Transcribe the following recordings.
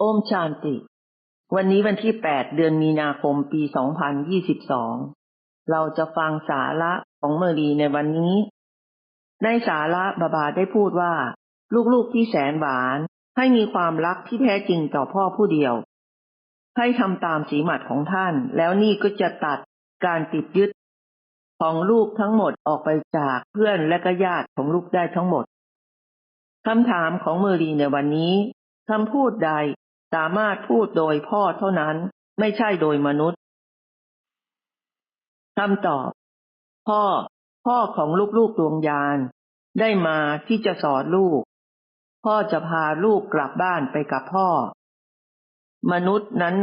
โอมชานติ วันนี้วันที่ 8 เดือนมีนาคมปี 2022 เราจะฟังสาระของเมอรีในวันนี้ ในสาระบาบาได้พูดว่า ลูกๆที่แสนหวานให้มีความรักที่แท้จริงต่อพ่อผู้เดียว ให้ทำตามสีหมัดของท่าน แล้วนี่ก็จะตัดการติดยึด ของลูกทั้งหมดออกไปจากเพื่อนและก็ญาติของลูกได้ทั้งหมดคำถามของเมอรีในวันนี้คำพูดใด สามารถพูดโดยพ่อเท่านั้นไม่ใช่โดยมนุษย์คำตอบ พ่อ พ่อของลูกๆดวงยาน ได้มาที่จะสอนลูก พ่อจะพาลูกกลับบ้านไปกับพ่อ มนุษย์นั้น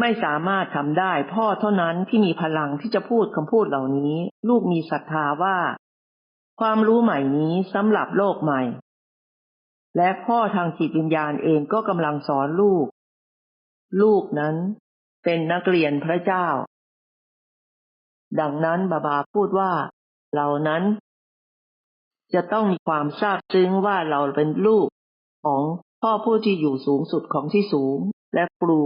ไม่สามารถทำได้ พ่อเท่านั้นที่มีพลังที่จะพูดคำพูดเหล่านี้ ลูกมีศรัทธาว่า ความรู้ใหม่นี้สำหรับโลกใหม่ และพ่อทางจิตวิญญาณเองก็กำลังสอนลูก ลูกนั้นเป็นนักเรียนพระเจ้า ดังนั้นบาบาพูดว่าเรานั้น จะต้องมีความทราบซึ้งว่าเราเป็นลูกของพ่อผู้ที่อยู่สูงสุดของที่สูง และครู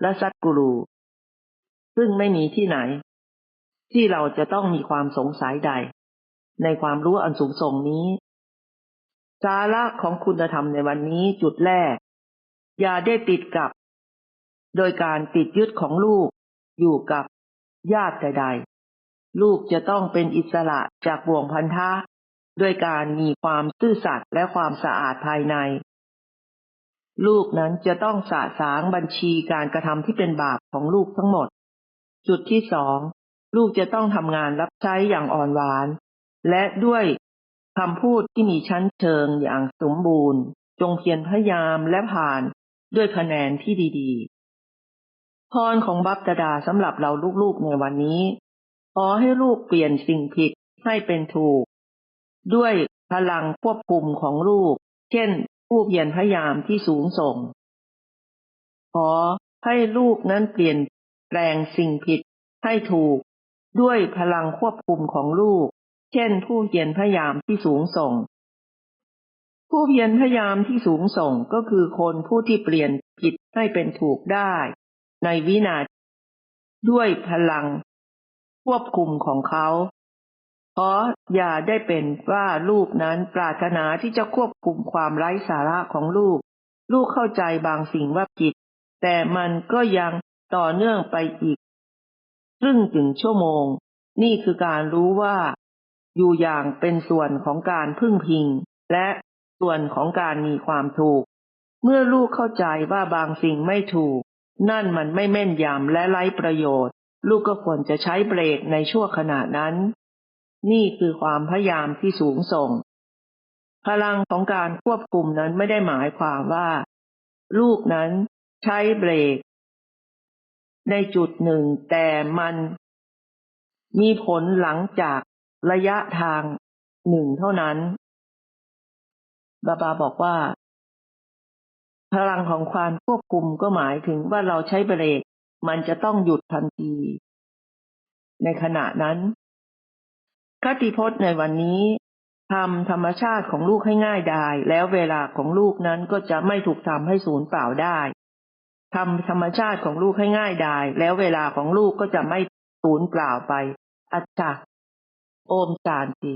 และซัดกูรู ซึ่งไม่มีที่ไหน ที่เราจะต้องมีความสงสัยใด ในความรู้อันสูงส่งนี้ สาระของคุณธรรมในวันนี้จุดแรก อย่าได้ติดกับ โดยการติดยึดของลูก อยู่กับญาติใดๆ ลูกจะต้องเป็นอิสระจากบ่วงพันธะด้วยการมีความซื่อสัตย์และความสะอาดภายใน ลูกนั้นจะต้องสะสางบัญชีการกระทำที่เป็นบาปของลูกทั้งหมด จุดที่สองลูกจะต้องทำงานรับใช้อย่างอ่อนหวาน และด้วย คำพูดที่มีชั้นเชิงอย่างสมบูรณ์ จงเพียรพยายามและผ่านด้วยคะแนนที่ดีๆ พรของบัพตดาสำหรับเราลูกๆในวันนี้ ขอให้ลูกเปลี่ยนสิ่งผิดให้เป็นถูก ด้วยพลังควบคุมของลูก เช่น ผู้เพียรพยายามที่สูงส่ง ขอให้ลูกนั้นเปลี่ยนแปลงสิ่งผิดให้ถูก ด้วยพลังควบคุมของลูก เช่น ผู้เพียรพยายามที่สูงส่ง ผู้เพียรพยายามที่สูงส่งก็คือคนผู้ที่เปลี่ยนผิดให้เป็นถูกได้ ในวินาทีด้วยพลัง ควบคุมของเขาเพราะอย่าได้เป็นว่าลูกนั้นปรารถนาที่จะควบคุมความไร้สาระของลูก ลูกเข้าใจบางสิ่งว่าผิด แต่มันก็ยังต่อเนื่องไปอีกครึ่งถึงชั่วโมง นี่คือการรู้ว่า อยู่อย่างเป็นส่วนของการพึ่งพิง และส่วนของการมีความถูก เมื่อลูกเข้าใจว่าบางสิ่งไม่ถูก นั่นมันไม่แม่นยำและไร้ประโยชน์ ลูกก็ควรจะใช้เบรกในชั่วขณะนั้น นี่คือความพยายามที่สูงส่ง พลังของการควบคุมนั้นไม่ได้หมายความว่า ลูกนั้นใช้เบรก ในจุดหนึ่งแต่มันมีผลหลังจาก ระยะทางหนึ่งเท่านั้นบาบาบอกว่า พลังของความควบคุมก็หมายถึงว่าเราใช้เบรก มันจะต้องหยุดทันที ในขณะนั้นคติพจน์ในวันนี้ทำธรรมชาติของลูกให้ง่ายดาย แล้วเวลาของลูกนั้นก็จะไม่ถูกทำให้สูญเปล่าได้ทำธรรมชาติของลูกให้ง่ายดาย แล้วเวลาของลูกก็จะไม่สูญเปล่าไป อัจฉริ โอมจานติ